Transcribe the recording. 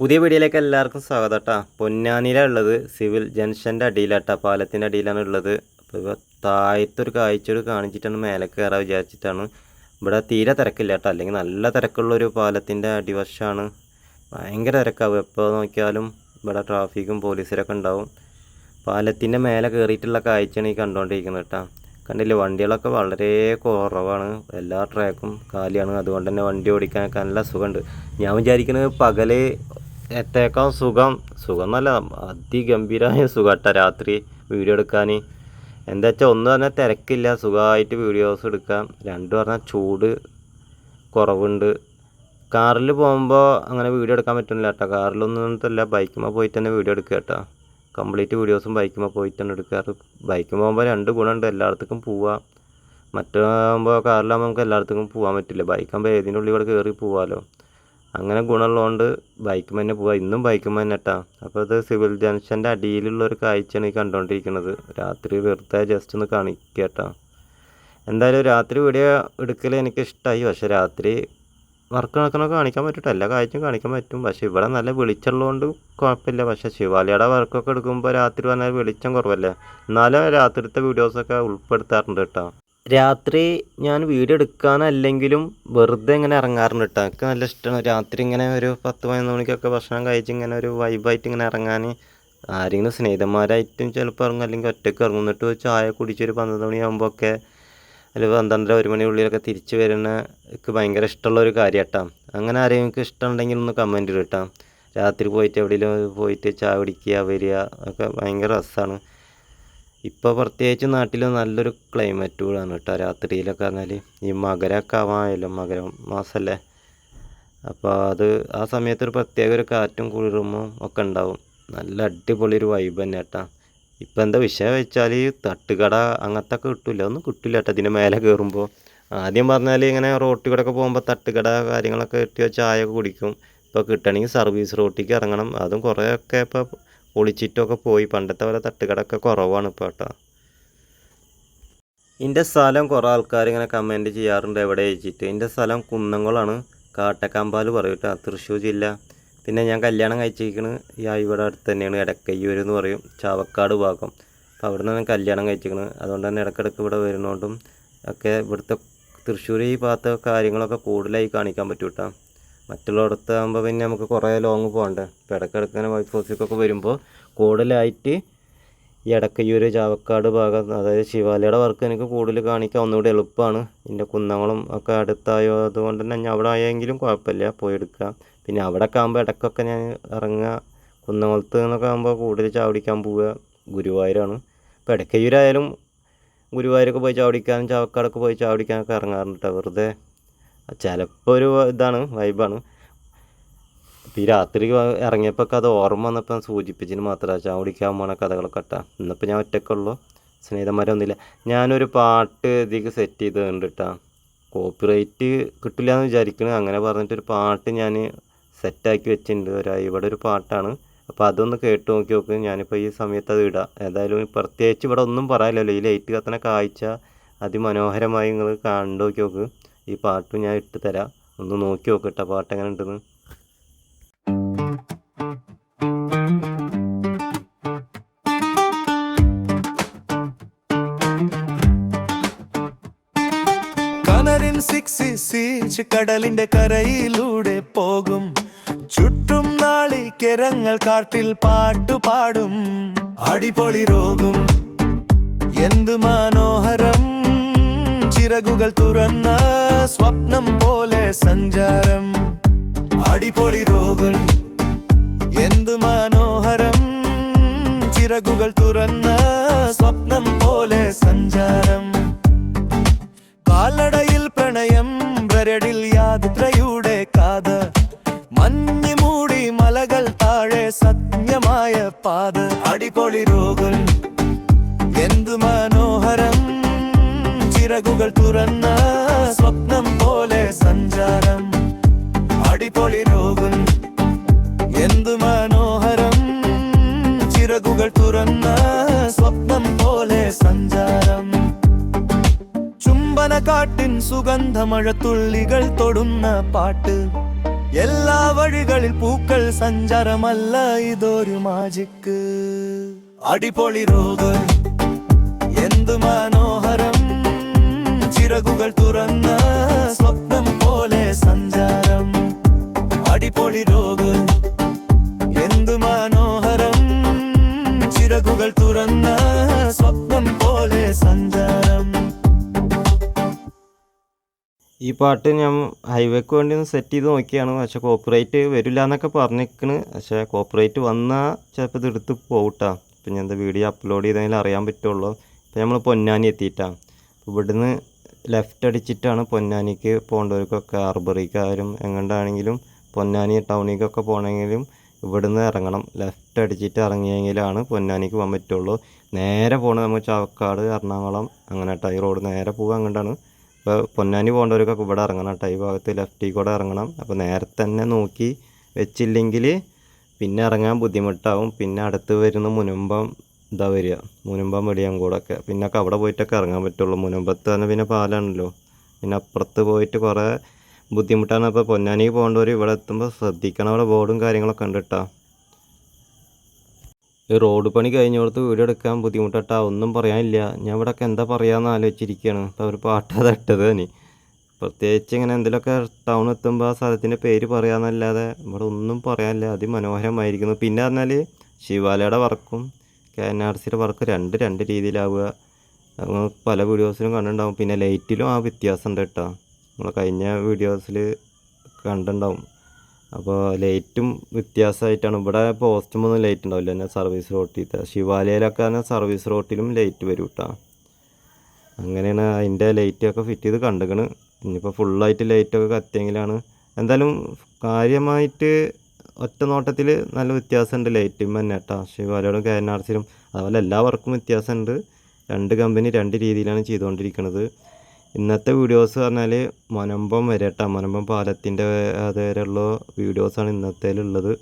പുതിയ വീഡിയോയിലേക്ക് എല്ലാവർക്കും സ്വാഗതം കേട്ടോ പൊന്നാനിയിലാണ് സിവിൽ ജംഗ്ഷന്റെ അടിയിലാട്ടോ. പാലത്തിന്റെ അടിയിലാണ് ഉള്ളത്. അപ്പോൾ താഴത്തൊരു കാഴ്ചയോട് കാണിച്ചിട്ടാണ് മേലെ കയറാൻ വിചാരിച്ചിട്ടാണ്. ഇവിടെ തീരെ തിരക്കില്ല കേട്ടോ അല്ലെങ്കിൽ നല്ല തിരക്കുള്ളൊരു പാലത്തിന്റെ അടിവശമാണ് ഭയങ്കര തിരക്കാവും. എപ്പോൾ നോക്കിയാലും ഇവിടെ ട്രാഫിക്കും പോലീസരൊക്കെ ഉണ്ടാവും. പാലത്തിന്റെ മേലെ കയറിയിട്ടുള്ള കാഴ്ചയാണ് ഈ കണ്ടുകൊണ്ടിരിക്കുന്നത് കേട്ടോ കണ്ടില്ലേ? വണ്ടികളൊക്കെ വളരെ കുറവാണ്. എല്ലാ ട്രാക്കും കാലിയാണ്. അതുകൊണ്ട് തന്നെ വണ്ടി ഓടിക്കാനൊക്കെ നല്ല സുഖമുണ്ട്. ഞാൻ വിചാരിക്കുന്നത് പകൽ ഏറ്റേക്കാൾ സുഖം. സുഖം എന്നല്ല അതിഗംഭീരമായ സുഖട്ട രാത്രി വീഡിയോ എടുക്കാൻ എന്താ വെച്ചാൽ ഒന്ന് പറഞ്ഞാൽ തിരക്കില്ല സുഖമായിട്ട് വീഡിയോസ് എടുക്കാം. രണ്ട് പറഞ്ഞാൽ ചൂട് കുറവുണ്ട്. കാറിൽ പോകുമ്പോൾ അങ്ങനെ വീഡിയോ എടുക്കാൻ പറ്റുന്നില്ല കേട്ടോ. കാറിലൊന്നും അല്ല ബൈക്കുമ്പോൾ പോയിട്ട് തന്നെ വീഡിയോ എടുക്കുക കേട്ടോ. കംപ്ലീറ്റ് വീഡിയോസും ബൈക്കുമ്പോൾ പോയിട്ട് തന്നെ എടുക്കാറ് ബൈക്കുമ്പോൾ പോകുമ്പോൾ രണ്ട് ഗുണമുണ്ട് എല്ലായിടത്തേക്കും പോവാം. മറ്റാകുമ്പോൾ കാറിലാകുമ്പോൾ നമുക്ക് എല്ലായിടത്തേക്കും പോകാൻ പറ്റില്ല. ബൈക്കാകുമ്പോൾ ഏതിന്റെ ഉള്ളിൽ കൂടെ കയറി പോവാമല്ലോ അങ്ങനെ ഗുണമുള്ളതുകൊണ്ട് ബൈക്കുമ്പോൾ തന്നെ പോവാം. ഇന്നും ബൈക്കുമ്പോൾ തന്നെ കേട്ടോ അപ്പോൾ ഇത് സിവിൽ ജംഗ്ഷന്റെ അടിയിലുള്ള ഒരു കാഴ്ചയാണ് ഈ കണ്ടുകൊണ്ടിരിക്കുന്നത് രാത്രി വെറുതെ ജസ്റ്റ് ഒന്ന് കാണിക്കുക കേട്ടോ എന്തായാലും രാത്രി വീഡിയോ എടുക്കൽ എനിക്ക് ഇഷ്ടമായി പക്ഷേ രാത്രി വർക്ക് നടക്കണമൊക്കെ കാണിക്കാൻ പറ്റും എല്ലാ കാഴ്ചയും കാണിക്കാൻ പറ്റും. പക്ഷേ ഇവിടെ നല്ല വെളിച്ചമുള്ളതുകൊണ്ട് കുഴപ്പമില്ല. പക്ഷേ ശിവാലയുടെ വർക്കൊക്കെ എടുക്കുമ്പോൾ രാത്രി വന്നാൽ വെളിച്ചം കുറവല്ലേ? എന്നാലും രാത്രിത്തെ വീഡിയോസൊക്കെ ഉൾപ്പെടുത്താറുണ്ട് കേട്ടോ രാത്രി ഞാൻ വീഡിയോ എടുക്കാനല്ലെങ്കിലും വെറുതെ ഇങ്ങനെ ഇറങ്ങാറുണ്ട് കേട്ടോ എനിക്ക് നല്ല ഇഷ്ടമാണ് രാത്രി ഇങ്ങനെ ഒരു പത്ത് പതിനൊന്ന് മണിക്കൊക്കെ ഭക്ഷണം കഴിച്ച് ഇങ്ങനെ ഒരു വൈബായിട്ട് ഇങ്ങനെ ഇറങ്ങാൻ. ആരെങ്കിലും സ്നേഹിതന്മാരായിട്ടും ചിലപ്പോൾ ഇറങ്ങും. അല്ലെങ്കിൽ ഒറ്റയ്ക്ക് ഇറങ്ങും. എന്നിട്ട് ചായ കുടിച്ചൊരു പന്ത്രണ്ട് മണിയാകുമ്പോൾ ഒക്കെ അല്ലെങ്കിൽ പന്ത്രണ്ടര ഒരു മണി ഉള്ളിലൊക്കെ തിരിച്ച് വരുന്ന എനിക്ക് ഭയങ്കര ഇഷ്ടമുള്ള ഒരു കാര്യം കേട്ടോ അങ്ങനെ ആരെങ്കിലും ഇഷ്ടമുണ്ടെങ്കിൽ ഒന്ന് കമന്റ് ഇട്ടാം രാത്രി പോയിട്ട് എവിടെയെങ്കിലും പോയിട്ട് ചായ കുടിക്കുക വരിക ഒക്കെ ഭയങ്കര രസമാണ്. ഇപ്പോൾ പ്രത്യേകിച്ച് നാട്ടിൽ നല്ലൊരു ക്ലൈമറ്റ് കൂടാണ് കേട്ടോ. രാത്രിയിലൊക്കെ പറഞ്ഞാൽ ഈ മകരമൊക്കെ ആവാമല്ലോ മകരം മാസമല്ലേ അപ്പോൾ അത് ആ സമയത്ത് ഒരു പ്രത്യേക ഒരു കാറ്റും കുളിർമും ഒക്കെ ഉണ്ടാവും. നല്ല അടിപൊളി ഒരു വൈബ് തന്നെ കേട്ടോ. ഇപ്പം എന്താ വിഷയം വെച്ചാൽ തട്ടുകട അങ്ങനത്തെ ഒക്കെ കിട്ടില്ല ഒന്നും കിട്ടില്ല കേട്ടോ ഇതിന്റെ മേലെ കയറുമ്പോൾ ആദ്യം പറഞ്ഞാൽ ഇങ്ങനെ റോട്ടിൽ കൂടെ ഒക്കെ പോകുമ്പോൾ തട്ടുകട കാര്യങ്ങളൊക്കെ കിട്ടിയോ ചായ ഒക്കെ കുടിക്കും ഇപ്പോൾ കിട്ടണമെങ്കിൽ സർവീസ് റോട്ടിലേക്ക് ഇറങ്ങണം. അതും കുറേയൊക്കെ ഇപ്പോൾ പൊളിച്ചിട്ടൊക്കെ പോയി. പണ്ടത്തെ പോലെ തട്ടുകടൊക്കെ കുറവാണ് ഇപ്പോൾ കേട്ടോ. എന്റെ സ്ഥലം കുറേ ആൾക്കാർ ഇങ്ങനെ കമന്റ് ചെയ്യാറുണ്ട് എവിടെ വെച്ചിട്ട് എന്റെ സ്ഥലം കുന്നംകുളമാണ് കാട്ടക്കാമ്പാൽ പറയും കേട്ടോ. തൃശ്ശൂർ ജില്ല. പിന്നെ ഞാൻ കല്യാണം കഴിച്ചിരിക്കുന്നത് ഈ ഇവിടെ അടുത്ത് തന്നെയാണ്. ഇടക്കയ്യൂർ എന്ന് പറയും. ചാവക്കാട് ഭാഗം. അപ്പോൾ അവിടെ നിന്നാണ് കല്യാണം കഴിച്ചിരിക്കുന്നത് അതുകൊണ്ട് തന്നെ ഇടയ്ക്കിടയ്ക്ക് ഇവിടെ വരുന്നതുകൊണ്ടും ഒക്കെ ഇവിടുത്തെ തൃശ്ശൂർ ഈ ഭാഗത്തെ കാര്യങ്ങളൊക്കെ കൂടുതലായി കാണിക്കാൻ പറ്റും കേട്ടോ. മറ്റുള്ളിടത്ത് ആകുമ്പോൾ പിന്നെ നമുക്ക് കുറേ ലോങ് പോകണ്ടേ ഇപ്പോൾ ഇടയ്ക്കിടയ്ക്ക് ഇങ്ങനെ വൈറ്റ് ഫോസിക്കൊക്കെ വരുമ്പോൾ കൂടുതലായിട്ട് ഈ എടക്കയ്യൂർ ചാവക്കാട് ഭാഗം അതായത് ശിവാലയുടെ വർക്ക് എനിക്ക് കൂടുതൽ കാണിക്കാൻ ഒന്നുകൂടി എളുപ്പമാണ് ഇതിന്റെ കുന്നങ്ങളും ഒക്കെ അടുത്തായോ അതുകൊണ്ട് തന്നെ ഞാൻ അവിടെ ആയെങ്കിലും കുഴപ്പമില്ല പോയി എടുക്കാം. പിന്നെ അവിടെ ഒക്കെ ആകുമ്പോൾ ഇടയ്ക്കൊക്കെ ഞാൻ ഇറങ്ങുക കുന്നകുളത്ത് എന്നൊക്കെ ആകുമ്പോൾ കൂടുതൽ ചാവടിക്കാൻ പോവുക ഗുരുവായൂരാണ്. ഇപ്പോൾ ഇടക്കയ്യൂരായാലും ഗുരുവായൂരൊക്കെ പോയി ചാവടിക്കാനും ചാവക്കാടൊക്കെ പോയി ചാവടിക്കാനൊക്കെ ഇറങ്ങാറുണ്ട് കേട്ടോ വെറുതെ ചിലപ്പോൾ ഒരു ഇതാണ് വൈബാണ്. ഈ രാത്രി ഇറങ്ങിയപ്പോൾ അത് ഓർമ്മ വന്നപ്പോൾ സൂചിപ്പിച്ചതിന് മാത്രമേ ചാവടിക്കാൻ പോണ കഥകളൊക്കെ ഇട്ടാ ഇന്നിപ്പോൾ ഞാൻ ഒറ്റയ്ക്കുള്ളൂ സ്നേഹിതന്മാരൊന്നുമില്ല ഞാനൊരു പാട്ട് ഇതിലേക്ക് സെറ്റ് ചെയ്തിട്ടുണ്ട് കേട്ടോ കോപ്പിറൈറ്റ് കിട്ടില്ല എന്ന് വിചാരിക്കണേ. അങ്ങനെ പറഞ്ഞിട്ടൊരു പാട്ട് ഞാൻ സെറ്റാക്കി വെച്ചിട്ടുണ്ട്. ഒരു ഇവിടെ ഒരു പാട്ടാണ്. അപ്പോൾ അതൊന്ന് കേട്ട് നോക്കി നോക്ക്. ഞാനിപ്പോൾ ഈ സമയത്ത് അത് ഇടാം. ഏതായാലും പ്രത്യേകിച്ച് ഇവിടെ ഒന്നും പറയാനില്ലല്ലോ. ഈ ലൈറ്റ് കത്തണ കാഴ്ച അതിമനോഹരമായി നിങ്ങൾ കണ്ടു നോക്കി നോക്ക്. ഈ പാട്ടും ഞാൻ ഇട്ട് തരാം. ഒന്ന് നോക്കി നോക്ക് കേട്ടോ പാട്ട് എങ്ങനെ ഉണ്ടെന്ന്. കടലിന്റെ കരയിലൂടെ പോകും. ചുറ്റും നാളികരങ്ങൾ കാട്ടിൽ പാട്ടുപാടും അടിപൊളി രോഗം. എന്ത് മനോഹരം. ചിറകുകൾ തുറന്ന സ്വപ്നം പോലെ സഞ്ചാരം. അടിപൊളി രോഗൻ എന്തു മനോഹരം. ചിറകുകൾ തുറന്ന സ്വപ്നം പോലെ സഞ്ചാരം. കാലടയിൽ പ്രണയം വരടിൽ യാത്രയുടെ കാത്. മഞ്ഞ് മൂടി മലകൾ താഴെ സത്യമായ പാത. അടിപൊളി രോഗൻ എന്തു മനോഹരം ചിറകുകൾ തുറന്ന സ്വപ്നം പോലെ സഞ്ചാരം. അടിപൊളി രോഗം എന്തു മനോഹരം. ചിറകുകൾ തുറന്ന സ്വപ്നം പോലെ സഞ്ചാരം. ചുംബന കാട്ടിൻ സുഗന്ധമഴത്തുള്ളികൾ തൊടുന്ന പാട്ട്. എല്ലാ വഴികളിൽ പൂക്കൾ സഞ്ചാരമല്ല ഇതൊരു മാജിക്ക് അടിപൊളി റോഡ് ഈ പാട്ട് ഞാൻ ഹൈവേക്ക് വേണ്ടി ഒന്ന് സെറ്റ് ചെയ്ത് നോക്കിയാണ്. പക്ഷെ കോപ്പറേറ്റ് വരില്ല എന്നൊക്കെ പറഞ്ഞിരിക്കണ്. പക്ഷെ കോപ്പറേറ്റ് വന്നാൽ ചിലപ്പോൾ ഇത് എടുത്ത് പോകട്ടാ ഇപ്പം ഞാൻ എന്താ വീഡിയോ അപ്ലോഡ് ചെയ്തെങ്കിൽ അറിയാൻ പറ്റുള്ളൂ. ഇപ്പം നമ്മൾ പൊന്നാനി എത്തിയിട്ടാണ് ഇവിടുന്ന് ലെഫ്റ്റ് അടിച്ചിട്ടാണ് പൊന്നാനിക്ക് പോകേണ്ടവർക്കൊക്കെ ആർബറിക്കാരും എങ്ങോട്ടാണെങ്കിലും പൊന്നാനി ടൗണിലേക്കൊക്കെ പോകണമെങ്കിലും ഇവിടുന്ന് ഇറങ്ങണം. ലെഫ്റ്റ് അടിച്ചിട്ട് ഇറങ്ങിയെങ്കിലാണ് പൊന്നാനിക്ക് പോകാൻ പറ്റുള്ളൂ. നേരെ പോകണത് നമുക്ക് ചാവക്കാട് എറണാകുളം അങ്ങനെ ടൈ റോഡ് നേരെ പോകുക അങ്ങോട്ടാണ്. ഇപ്പോൾ പൊന്നാനി പോകേണ്ടവർക്കൊക്കെ ഇവിടെ ഇറങ്ങണം കേട്ടോ. ഈ ഭാഗത്ത് ലെഫ്റ്റിൽ കൂടെ ഇറങ്ങണം. അപ്പോൾ നേരത്തെ തന്നെ നോക്കി വെച്ചില്ലെങ്കിൽ പിന്നെ ഇറങ്ങാൻ ബുദ്ധിമുട്ടാവും. പിന്നെ അടുത്ത് വരുന്ന മുനമ്പം ഇതാ വരിക. മുനമ്പം വെളിയങ്കോടൊക്കെ പിന്നെ ഒക്കെ അവിടെ പോയിട്ടൊക്കെ ഇറങ്ങാൻ പറ്റുള്ളൂ. മുനമ്പത്ത് തന്നെ പിന്നെ പാലാണല്ലോ. പിന്നെ അപ്പുറത്ത് പോയിട്ട് കുറേ ബുദ്ധിമുട്ടാണ്. അപ്പോൾ പൊന്നാനി പോകേണ്ടവർ ഇവിടെ എത്തുമ്പോൾ ശ്രദ്ധിക്കണം. അവിടെ ബോർഡും കാര്യങ്ങളൊക്കെ ഉണ്ട് കേട്ടോ. റോഡ് പണി കഴിഞ്ഞോടത്ത് വീഡിയോ എടുക്കാൻ ബുദ്ധിമുട്ടാ ഒന്നും പറയാനില്ല. ഞാൻ ഇവിടെയൊക്കെ എന്താ പറയാന്ന് ആലോചിച്ചിരിക്കുകയാണ് ഇപ്പോൾ അവർ പാട്ടാ തട്ടത് തന്നെ പ്രത്യേകിച്ച് ഇങ്ങനെ എന്തെങ്കിലുമൊക്കെ ടൗൺ എത്തുമ്പോൾ ആ സ്ഥലത്തിന്റെ പേര് പറയാന്നല്ലാതെ ഇവിടെ ഒന്നും പറയാനില്ല. അതിമനോഹരമായിരിക്കുന്നു. പിന്നെ പറഞ്ഞാൽ ശിവാലയുടെ വർക്കും കെ എൻ ആർ സിയുടെ വർക്ക് രണ്ട് രണ്ട് രീതിയിലാവുക. പല വീഡിയോസിലും കണ്ടിട്ടുണ്ടാവും. പിന്നെ ലൈറ്റിലും ആ വ്യത്യാസം ഉണ്ട് കേട്ടോ. നമ്മൾ കഴിഞ്ഞ വീഡിയോസിൽ കണ്ടിട്ടുണ്ടാവും. അപ്പോൾ ലൈറ്റും വ്യത്യാസമായിട്ടാണ്. ഇവിടെ പോസ്റ്റുമൊന്നും ലൈറ്റ് ഉണ്ടാവില്ല. തന്നെ സർവീസ് റോട്ടിലത്തെ ശിവാലയിലൊക്കെ തന്നെ സർവീസ് റോട്ടിലും ലൈറ്റ് വരും കേട്ടോ അങ്ങനെയാണ് അതിന്റെ ലൈറ്റൊക്കെ ഫിറ്റ് ചെയ്ത് കണ്ടുക്കണ്. ഇനിയിപ്പോൾ ഫുള്ളായിട്ട് ലൈറ്റൊക്കെ കത്തിയെങ്കിലാണ്. എന്തായാലും കാര്യമായിട്ട് ഒറ്റ നോട്ടത്തിൽ നല്ല വ്യത്യാസമുണ്ട് ലൈറ്റും തന്നെ കേട്ടോ ശിവാലയോടും കെ എൻ ആർ സിയിലും അതുപോലെ എല്ലാ വർക്കും വ്യത്യാസമുണ്ട്. രണ്ട് കമ്പനി രണ്ട് രീതിയിലാണ് ചെയ്തുകൊണ്ടിരിക്കുന്നത് ഇന്നത്തെ വീഡിയോസ് പറഞ്ഞാൽ മൊനമ്പം വരെ കേട്ടോ മൊനമ്പം പാലത്തിന്റെ അതുവരെയുള്ള വീഡിയോസാണ് ഇന്നത്തേലുള്ളത്.